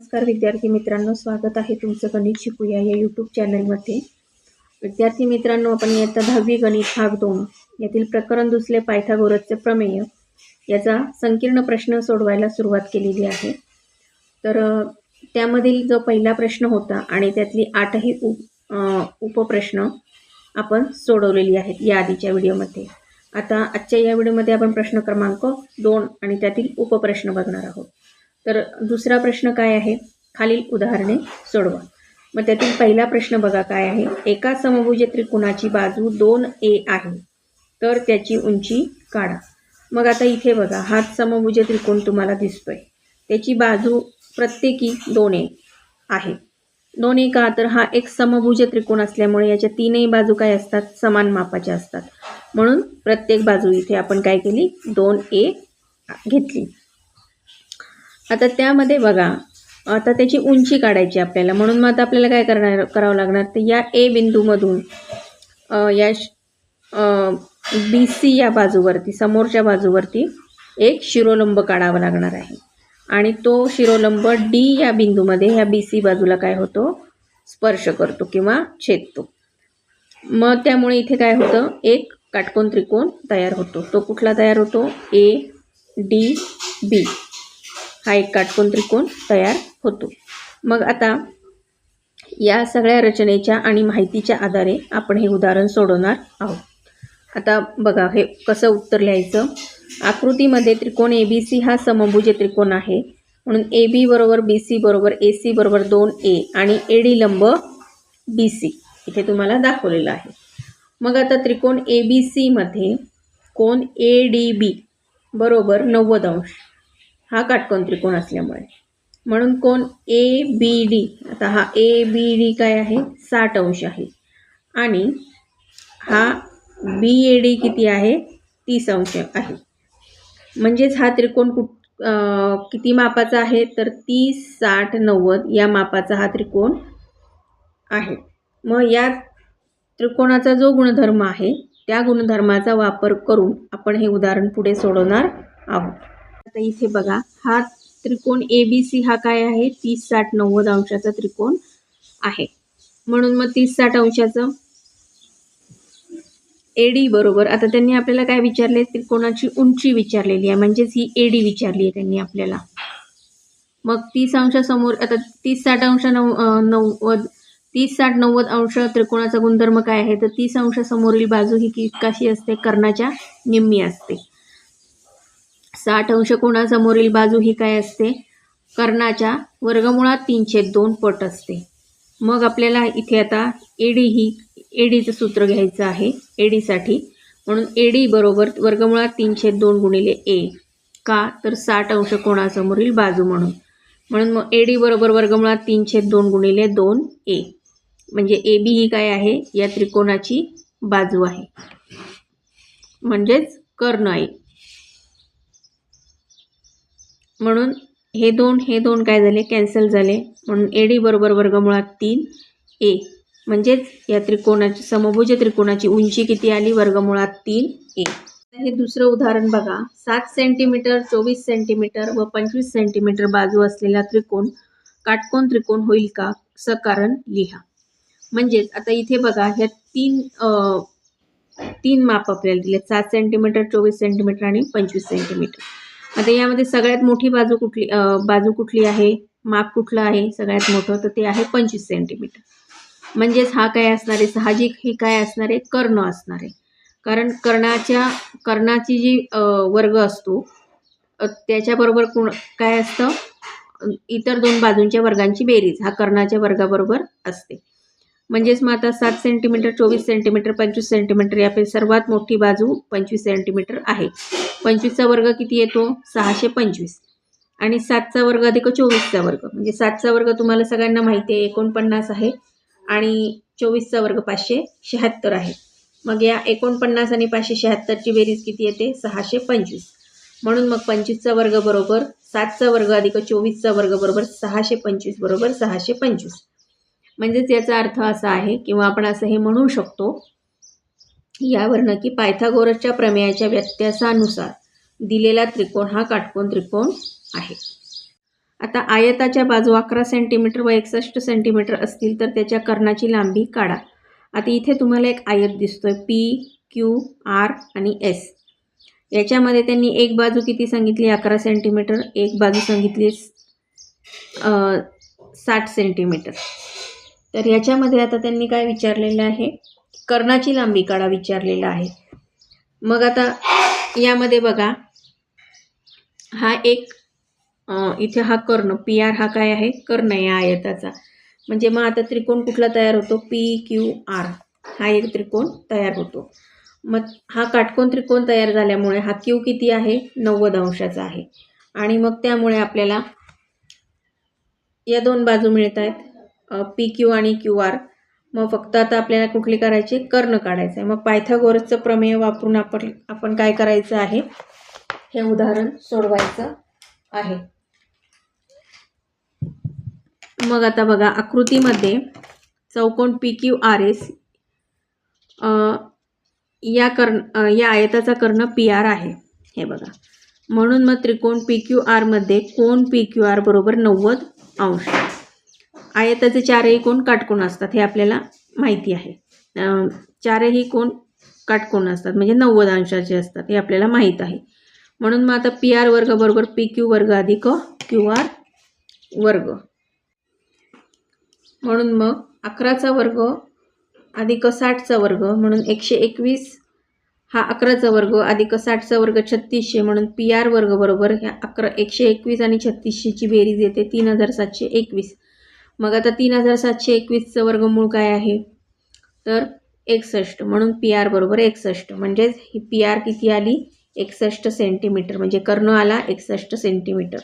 नमस्कार विद्यार्थी मित्रांनो स्वागत आहे तुमचं गणित शिकूया या यूट्यूब चॅनलमध्ये विद्यार्थी मित्रांनो आपण इयत्ता दहावी गणित भाग दोन यातील प्रकरण दुसरे पायथागोरसचे प्रमेय याचा संकीर्ण प्रश्न सोडवायला सुरुवात केलेली आहे. तर त्यामधील जो पहिला प्रश्न होता आणि त्यातली आठही उप उपप्रश्न आपण सोडवलेली आहेत या आधीच्या व्हिडिओमध्ये. आता आजच्या या व्हिडिओमध्ये आपण प्रश्न क्रमांक दोन आणि त्यातील उपप्रश्न बघणार आहोत. तर दुसरा प्रश्न काय आहे? खालील उदाहरणे सोडवा. मग त्यातील पहिला प्रश्न बघा काय आहे? एका समभुज त्रिकोणाची बाजू दोन ए आहे. तर त्याची उंची काढा. मग आता इथे बघा हा समभुज त्रिकोण तुम्हाला दिसतोय. त्याची बाजू प्रत्येकी दोन ए आहे. दोन ए का? तर हा एक समभुज त्रिकोण असल्यामुळे याच्या तीनही बाजू काय असतात? समान मापाच्या असतात. म्हणून प्रत्येक बाजू इथे आपण काय केली? दोन ए घेतली. आता त्यामध्ये बघा आता त्याची उंची काढायची आपल्याला. म्हणून मग आता आपल्याला काय करणार करावं लागणार? तर या ए बिंदूमधून या बी सी या बाजूवरती समोरच्या बाजूवरती एक शिरोलंब काढावा लागणार आहे. आणि तो शिरोलंब डी या बिंदूमध्ये ह्या बी सी बाजूला काय होतो? स्पर्श करतो किंवा छेदतो. मग त्यामुळे इथे काय होतं? एक काटकोन त्रिकोण तयार होतो. तो कुठला तयार होतो? ए डी बी हा एक काटकोन त्रिकोण तयार होतो. मग आता या सगळ्या रचनेच्या आणि माहितीच्या आधारे आपण हे उदाहरण सोडवणार आहोत. आता बघा हे कसं उत्तर लिहायचं? आकृतीमध्ये त्रिकोण ए बी सी हा समभुज त्रिकोण आहे. म्हणून ए बी बरोबर बी सी बरोबर ए सी बरोबर दोन ए आणि ए डी लंब बी सी इथे तुम्हाला दाखवलेलं आहे. मग आता त्रिकोण ए बी सीमध्ये कोण ए डी बी बरोबर नव्वद अंश. हा काटकोन त्रिकोण असल्यामुळे. म्हणून कोण ए बी डी आता हा ए बी डी काय आहे? साठ अंश आहे. आणि हा बी ए डी किती आहे? तीस अंश आहे. म्हणजेच हा त्रिकोण कुठ किती मापाचा आहे? तर तीस साठ नव्वद या मापाचा हा त्रिकोण आहे. मग या त्रिकोणाचा जो गुणधर्म आहे त्या गुणधर्माचा वापर करून आपण हे उदाहरण पुढे सोडवणार आहोत. आता इथे बघा हा त्रिकोण ए बी सी हा काय आहे? तीस साठ नव्वद अंशाचा त्रिकोण आहे. म्हणून मग तीस साठ अंशाचं एडी बरोबर. आता त्यांनी आपल्याला काय विचारले? त्रिकोणाची उंची विचारलेली आहे. म्हणजेच ही एडी विचारली आहे त्यांनी आपल्याला. मग तीस अंशासमोर आता तीस साठ अंश नव नव्वद तीस साठ नव्वद अंश त्रिकोणाचा गुणधर्म काय आहे? तर तीस अंशासमोरील बाजू ही की कशी असते? कर्णाच्या निम्मी असते. साठ अंश कोणासमोरील बाजू ही काय असते? कर्णाच्या वर्गमुळात तीनशे दोन पट असते. मग आपल्याला इथे आता एडी ही एडीचं सूत्र घ्यायचं आहे एडीसाठी म्हणून एडी बरोबर वर्गमुळात तीनशे दोन गुणिले ए का? तर साठ अंश कोणासमोरील बाजू म्हणून. म्हणून मग एडी बरोबर वर्गमुळात तीनशे दोन गुणिले दोन ए म्हणजे ए बी ही काय आहे? या त्रिकोणाची बाजू आहे. म्हणजेच कर्ण आहे. म्हणून हे दोन हे दोन काय झाले? कॅन्सल झाले. म्हणून ए डी बरोबर वर्गमुळात तीन ए. म्हणजेच या त्रिकोणाची समभुज त्रिकोणाची उंची किती आली? वर्गमुळात तीन ए. हे दुसरं उदाहरण बघा. सात सेंटीमीटर चोवीस सेंटीमीटर व पंचवीस सेंटीमीटर बाजू असलेला त्रिकोण काटकोन त्रिकोण होईल का? सकारण लिहा. म्हणजेच आता इथे बघा ह्या तीन तीन माप आपल्याला दिले सात सेंटीमीटर चोवीस सेंटीमीटर आणि पंचवीस सेंटीमीटर. आता यामध्ये सगळ्यात मोठी बाजू कुठली बाजू कुठली आहे? माप कुठलं आहे? सगळ्यात मोठं तर ते आहे पंचवीस सेंटीमीटर. म्हणजेच हा काय असणार आहे? साहजिक हे काय असणार आहे? कर्ण असणार आहे. कारण कर्णाच्या कर्णाची जी वर्ग असतो त्याच्याबरोबर कोण काय असतं? इतर दोन बाजूंच्या वर्गांची बेरीज. हा कर्णाच्या वर्गाबरोबर असते. म्हणजेच मग आता सात सेंटीमीटर चोवीस सेंटीमीटर पंचवीस सेंटीमीटर यापैकी सर्वात मोठी बाजू पंचवीस सेंटीमीटर आहे. पंचवीसचा वर्ग किती येतो? सहाशे पंचवीस. आणि सातचा वर्ग अधिक चोवीसचा वर्ग. म्हणजे सातचा वर्ग तुम्हाला सगळ्यांना माहिती आहे एकोणपन्नास आहे. आणि चोवीसचा वर्ग पाचशे शहात्तर आहे. मग या एकोणपन्नास आणि पाचशे शहात्तरची बेरीज किती येते? सहाशे पंचवीस. म्हणून मग पंचवीसचा वर्ग बरोबर सातचा वर्ग अधिक चोवीसचा वर्ग बरोबर सहाशे पंचवीस बरोबर सहाशे पंचवीस. म्हणजेच याचा अर्थ असा आहे किंवा आपण असं हे म्हणू शकतो यावरनं की पायथागोरसच्या प्रमेयाच्या व्यत्यासानुसार दिलेला त्रिकोण हा काटकोण त्रिकोण आहे. आता आयताच्या बाजू अकरा सेंटीमीटर व एकसष्ट सेंटीमीटर असतील तर त्याच्या कर्णाची लांबी काढा. आता इथे तुम्हाला एक आयत दिसतोय पी क्यू आर आणि एस याच्यामध्ये त्यांनी एक बाजू किती सांगितली? अकरा सेंटीमीटर एक बाजू सांगितली साठ सेंटीमीटर तर याच्यामध्ये आता त्यांनी काय विचारलेलं आहे? कर्णाची लांबी काढा विचारलेलं आहे. मग आता यामध्ये बघा. हा एक इथे हा कर्ण पी आर हा काय आहे? कर्ण या आयताचा. म्हणजे मग आता त्रिकोण कुठला तयार होतो? P Q R. हा एक त्रिकोण तयार होतो. मग हा काटकोन त्रिकोण तयार झाल्यामुळे हा क्यू किती आहे? नव्वद अंशाचा आहे. आणि मग त्यामुळे आपल्याला या दोन बाजू मिळत आहेत पी क्यू आणि क्यू आर. मग फक्त आता आपल्याला कुठली करायची? कर्ण काढायचं आहे मग पायथागोरसचं प्रमेय वापरून आपण आपण काय करायचं आहे? हे उदाहरण सोडवायचं आहे. मग आता बघा आकृतीमध्ये चौकोन पी क्यू आर एस या कर्ण या आयताचा कर्ण पी आर आहे. हे बघा. म्हणून मग त्रिकोण पी क्यू आरमध्ये कोण पी क्यू आर बरोबर नव्वद अंश. आयताचे चारही कोण काटकोन असतात हे आपल्याला माहिती आहे. चारही कोण काटकोन असतात म्हणजे नव्वद अंशाचे असतात हे आपल्याला माहीत आहे. म्हणून मग आता पी आर वर्ग बरोबर पी क्यू वर्ग अधिक क्यू आर वर्ग. म्हणून मग अकराचा वर्ग अधिक साठचा वर्ग म्हणून एकशे एकवीस हा अकराचा वर्ग अधिक साठचा वर्ग छत्तीसशे म्हणून पी आर वर्ग बरोबर ह्या अकरा एकशे एकवीस आणि छत्तीसशेची बेरीज येते तीन हजार सातशे एकवीस. मग आता तीन हजार सातशे एकवीसचं वर्गमूळ काय आहे? तर एकसष्ट म्हणून पी आर बरोबर एकसष्ट. म्हणजेच ही पी आर किती आली? एकसष्ट सेंटीमीटर. म्हणजे कर्ण आला एकसष्ट सेंटीमीटर.